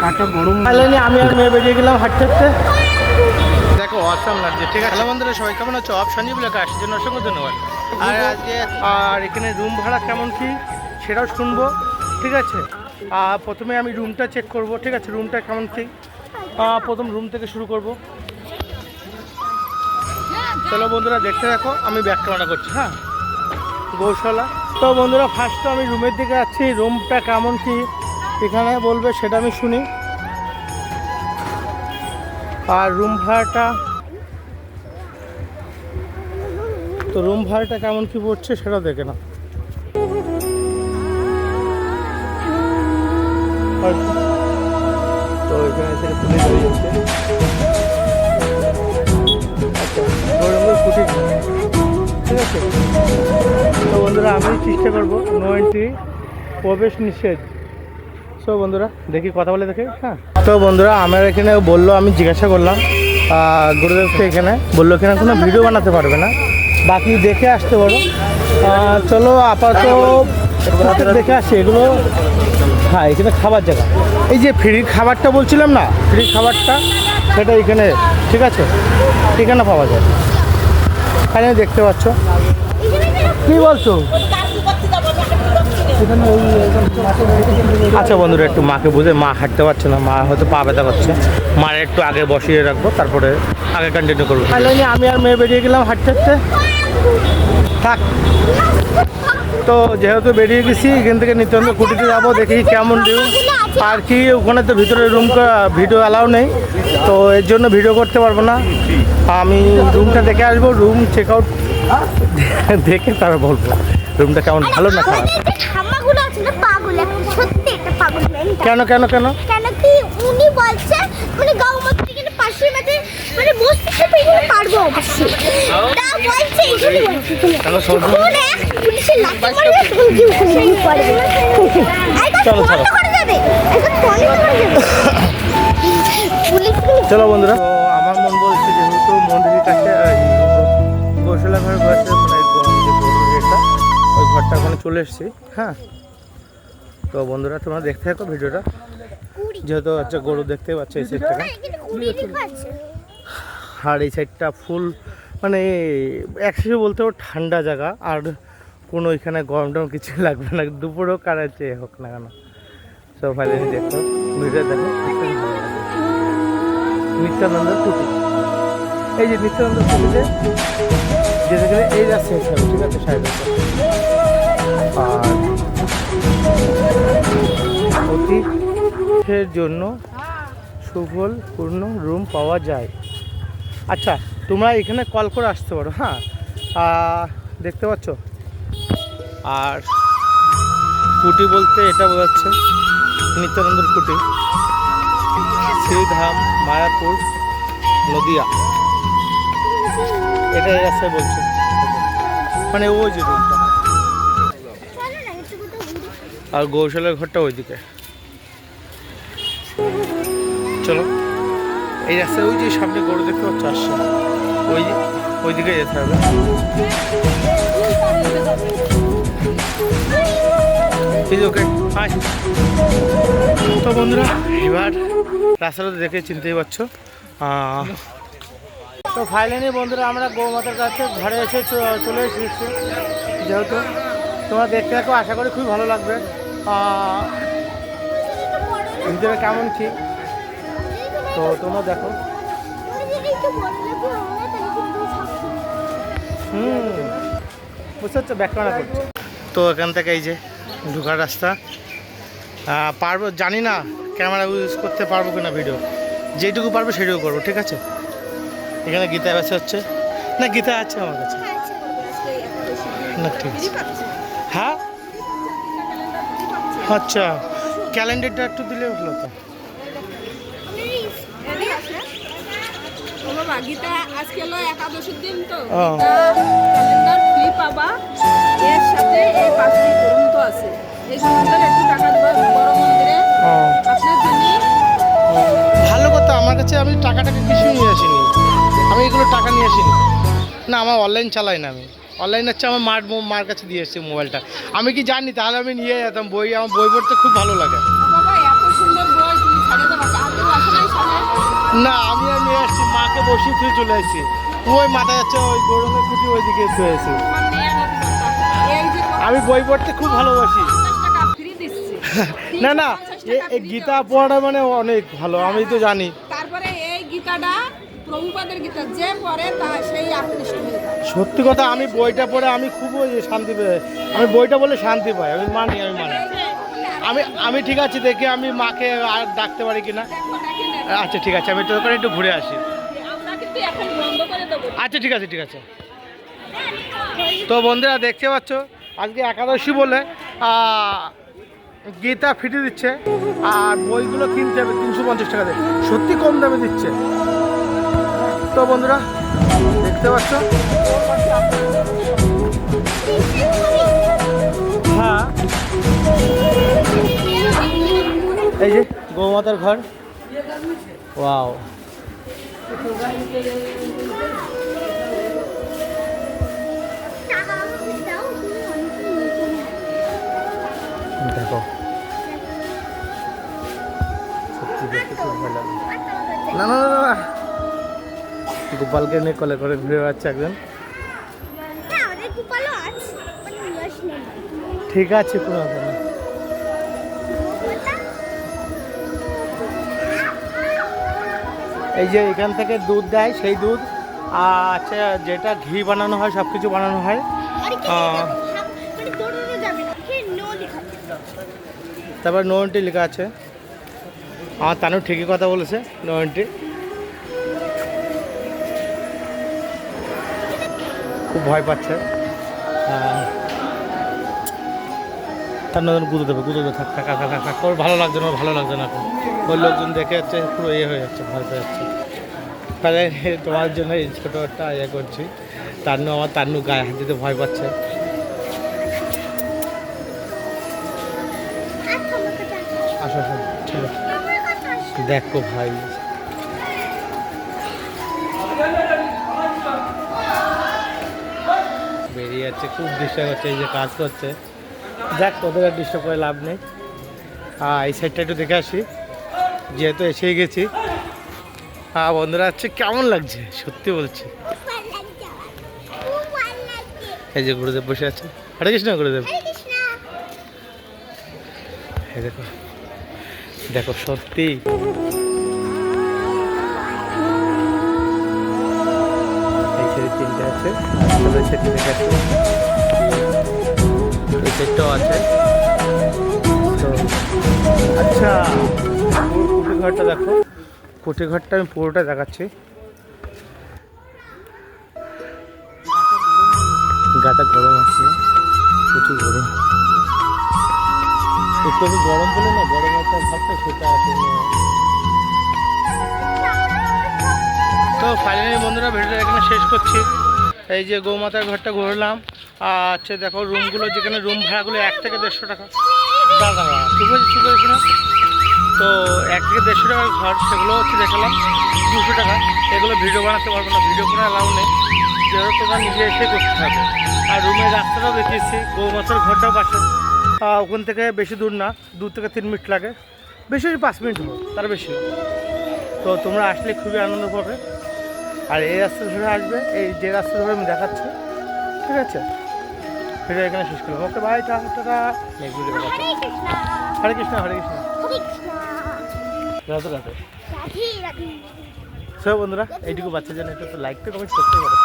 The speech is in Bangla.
গাটা গরম লাগলে আমি আর মেয়ে বেরিয়ে গেলাম হাঁটতে হাঁটতে। দেখো অসাম লাগছে ঠিক আছে? হ্যালো বন্ধুরা সবাই কেমন আছো? অফ সঞ্জীব লেখা আসার জন্য অসংখ্য ধন্যবাদ। আর আজকে আর এখানে রুম ভাড়া কেমন কি সেটাও শুনব ঠিক আছে? আর প্রথমে আমি রুমটা চেক করব ঠিক আছে? রুমটা কেমন কি? প্রথম রুম থেকে শুরু করব। চলো বন্ধুরা দেখতে দেখো আমি ব্যাক ক্যামেরা করছি হ্যাঁ? গৌশালা। তো বন্ধুরা ফার্স্ট তো আমি রুমের দিকে যাচ্ছি রুমটা কেমন কি? এখানে বলবে সেটা আমি শুনি। আর রুম ভাড়াটা? তো রুম ভাড়াটা কেমন কি পড়ছে সেটা দেখে না আচ্ছা ঠিক আছে? তো বন্ধুরা আমি চেষ্টা করব। নো এন্ট্রি, প্রবেশ নিষেধ। সো বন্ধুরা, দেখি কথা বলে দেখি হ্যাঁ। তো বন্ধুরা, আমার এখানে বলল, আমি জিজ্ঞাসা করলাম গুরুদেবকে এখানে। বলল, এখানে কোনো ভিডিও বানাতে পারবে না। বাকি দেখে আসতে পারো। চলো, আপাতত দেখে আসি। এগুলো হ্যাঁ এখানে খাবার জায়গা। এই যে ফ্রি খাবারটা বলছিলাম না ফ্রি খাবারটা, সেটা এখানে, ঠিক আছে? এখানে পাওয়া যায়। এখানে দেখতে পাচ্ছ। কী বলছো? আচ্ছা বন্ধুরা একটু মাকে বুঝে মা হাঁটতে পারছে না মা হয়তো পা ব্যথা করছে। মার একটু আগে বসিয়ে রাখব তারপরে আগে কন্টিনিউ করব। তাহলে আমি আর মেয়ে বেরিয়ে গেলাম হাঁটতে হাঁটতে। থাক। তো যেহেতু বেরিয়ে গেছি এখান থেকে নিত্যান্ত কুটিতে যাব দেখি কেমন রুম আর কি ওখানে তো ভিতরে রুম ভিডিও অ্যালাউ নেই তো এর জন্য ভিডিও করতে পারব না। আমি রুমটা দেখে আসব রুম চেক আউট দেখে তারপর বলব। রুমটা কেমন ভালো না খারাপ? কেন কেন কেন? কেন কি উনি বলছে মানে গাঁও মধ্যে এখানে পাশের মাঝে মানে বসতে খেতে এখানে পারব অবশ্যই। তা বলছে কেন পুলিশের লাঠি মারবে তখন কি ওখানে পড়বে চলো, চলো। বন্ধ করে যাবে একদম বন্ধ করে যাবে। পুলিশ চলো বন্ধুরা। আমার মন বলছে যেহেতু মন্দিরের কাছে গোশালা ঘর ঘরটা মানে ওই ঘরটা ওখানে চলে এসেছি। হ্যাঁ? তো বন্ধুরা, তোমরা দেখতে থাকো ভিডিওটা। যেহেতু হচ্ছে গরু দেখতে পাচ্ছ এই আছে আর এই সাইডটা ফুল মানে একসাথে বলতেও ঠান্ডা জায়গা। আর কোনো এখানে গরম টরম কিছু লাগবে না। দুপুরেও কারাচ্ছে হোক না কেন। সব ফাইনালি দেখো ভিডিও দেখো ভালো। নিত্যানন্দ কুটি এই যে নিত্যানন্দ কুটিতে যেতে গেলে এই রাস্তা হিসাবে ঠিক আছে, সাইড। আর অতিথের জন্য সুফল পূর্ণ রুম পাওয়া যায়। আচ্ছা তোমরা এখানে কল করে আসতে পারো হ্যাঁ? দেখতে পাচ্ছ? আর কুটি বলতে এটা বোঝাচ্ছে, নিত্যানন্দের কুটি। শ্রীধাম, মায়াপুর, নদিয়া। এটা রাস্তায় বলছে। মানে ওই যে রুমটা। আর গৌশালের ঘরটা ওইদিকে। চলো। এই রাস্তায় ওই যে সামনে গরু দেখতে পাচ্ছ, আসছে। ওই ওইদিকে যেতে হবে। তো বন্ধুরা, এবার রাস্তাটা দেখে চিনতেই পারছ। তো ফাইনালি বন্ধুরা, আমরা গৌমাতার কাছে ঘরে এসে চলে এসেছি। যেহেতু তোমরা দেখতে থাকো, আশা করি খুবই ভালো লাগবে। ভিতরে কেমন কি? তো তোমরা দেখো। হুম বুঝতে পারছ ব্যাকরণা করছে। তো এখান থেকে এই যে ঢুকার রাস্তা। পারব জানি না ক্যামেরা ইউজ করতে পারব কিনা ভিডিও। যেটুকু পারব সেটুকু করব ঠিক আছে? এখানে গীতা বেসে হচ্ছে। না গীতা আছে আমার কাছে। না ঠিক আছে। হ্যাঁ? আচ্ছা ক্যালেন্ডারটা একটু দিলে ভালো তো গীতা আজকে হলো একাদশীর দিন তো। ক্যালেন্ডার ফ্রি পাবা। এর সাথে এই পাঁচটি গ্রন্থ আছে। এই গ্রন্থের একটু টাকা দেবা বড় মন্দিরে। আপনার জন্য ভালো কথা আমার কাছে আমি টাকাটাকে কিছু নিয়ে আসিনি। আমি এগুলো টাকা নিয়ে আসিনি। না আমার অনলাইন চালাই না আমি। অনলাইন হচ্ছে আমার মার মার কাছে দিয়ে এসেছি মোবাইলটা। আমি কি জানি তাহলে আমি নিয়ে যেতাম বই। আমার বই পড়তে খুব ভালো লাগে। আসে না আমি আর নিয়ে আসছি মাকে বসিয়ে তুই চলে আসছি। ওই মাথায় যাচ্ছে ওই গরমের খুঁটি ওইদিকে চলে যে আমি বই পড়তে খুব ভালোবাসি। না না এ- এই গীতা দেওয়া। পড়া মানে অনেক ভালো আমি তো জানি। প্রভুপাদের গীতা যে পড়ে তা সেই আকৃষ্ট হয়ে সত্যি কথা আমি বইটা পড়ে আমি খুব শান্তি পাই আমি বইটা বলে শান্তি পাই আমি মানি আমি মানি। আমি আমি ঠিক আছে দেখি আমি মাকে আর ডাকতে পারি কিনা। আচ্ছা ঠিক আছে আমি তোর ওখানে একটু ঘুরে আসি। আচ্ছা ঠিক আছে ঠিক আছে। তো বন্ধুরা দেখতে পাচ্ছ আজকে একাদশী বলে গীতা ফিটে দিচ্ছে আর বইগুলো কিনতে হবে তিনশো পঞ্চাশ টাকা দিয়ে। সত্যি কম দামে দিচ্ছে। তো বন্ধুরা, দেখতে পাচ্ছ? হ্যাঁ। এই যে গৌমাতার ঘর। ওয়াও। দেখো। না না না না। গোপালকে নিয়ে কলে করে ঘুরে বেড়াচ্ছে একজন। ঠিক আছে কোনো ব্যাপার না। এই যে এখান থেকে দুধ দেয় সেই দুধ আর আচ্ছা যেটা ঘি বানানো হয় সব কিছু বানানো হয় আরে। মানে তারপর নো। এন্ট্রি লেখা আছে। আমার তানু ঠিকই কথা বলেছে নো ভয় পাচ্ছে। তার নতুন গুঁতো দেবে গুঁতো দেবে থাক থাক থাক থাক ওর ভালো লাগছে না ভালো লাগছে না এখন। ওর লোকজন দেখে যাচ্ছে পুরো ইয়ে হয়ে যাচ্ছে ভয় পেয়ে যাচ্ছে। তাহলে তোমার জন্য এই ছোটো একটা ইয়ে করছি। তান্নু আমার তান্নু গায়ে হাত দিতে ভয় পাচ্ছে। আচ্ছা আসো। আসো ঠিক আছে। দেখো ভাই। বেরিয়ে যাচ্ছে খুব ডিস্টার্ব হচ্ছে এই যে কাজ করছে। যাক তোদের আর ডিস্টার্ব করে লাভ নেই। হ্যাঁ এই সাইডটা একটু দেখে আসি। যেহেতু এসেই গেছি। হ্যাঁ বন্ধুরা হচ্ছে কেমন লাগছে? সত্যি বলছি। এই যে গুরুদেব বসে আছে। হরে কৃষ্ণ গুরুদেব। দেখো। দেখো সত্যি। তিনটে আছে। আর তবে সেটি এই সাইডটাও আছে। তো আচ্ছা কুটি ঘরটা দেখো। কুটি ঘরটা আমি পুরোটা দেখাচ্ছি। গাটা গরম আছে, প্রচুর গরম। একটু গরম বলে না গরম একটা ভাবটা সেটা আছে। ফাইনালি বন্ধুরা ভিডিওটা এখানে শেষ করছি। এই যে গৌমাতার ঘরটা ঘুরলাম, আর হচ্ছে দেখো রুমগুলো, যেখানে রুম ভাড়াগুলো এক থেকে দেড়শো টাকা। দাদা ঠিক আছে না? তো এক থেকে দেড়শো টাকার ঘর, সেগুলো হচ্ছে দেখালাম, দুশো টাকা। এগুলো ভিডিও বানাতে পারব না ভিডিও কোনো অ্যালাউ নেই। যেহেতু তোমরা নিজে এসে করতে হবে। আর রুমের রাস্তাটাও দেখিয়েছি, গৌমাতার ঘরটাও পাশে। ওখান থেকে বেশি দূর না, দু থেকে তিন মিনিট লাগে। বেশি পাঁচ মিনিট হবে তার বেশি। তো তোমরা আসলে খুবই আনন্দ পাবে। আর এই রাস্তা ধরে আসবে এই যে রাস্তা ধরে আমি দেখাচ্ছি ঠিক আছে? ভিডিও এখানে শেষ করব okay bye tata next video Hare Krishna. Hare Krishna. Radhe Radhe. Radhe Radhe. সব বন্ধুরা এইটুকু বাচ্চার জন্য একটু লাইক তো কমেন্ট করতে পারো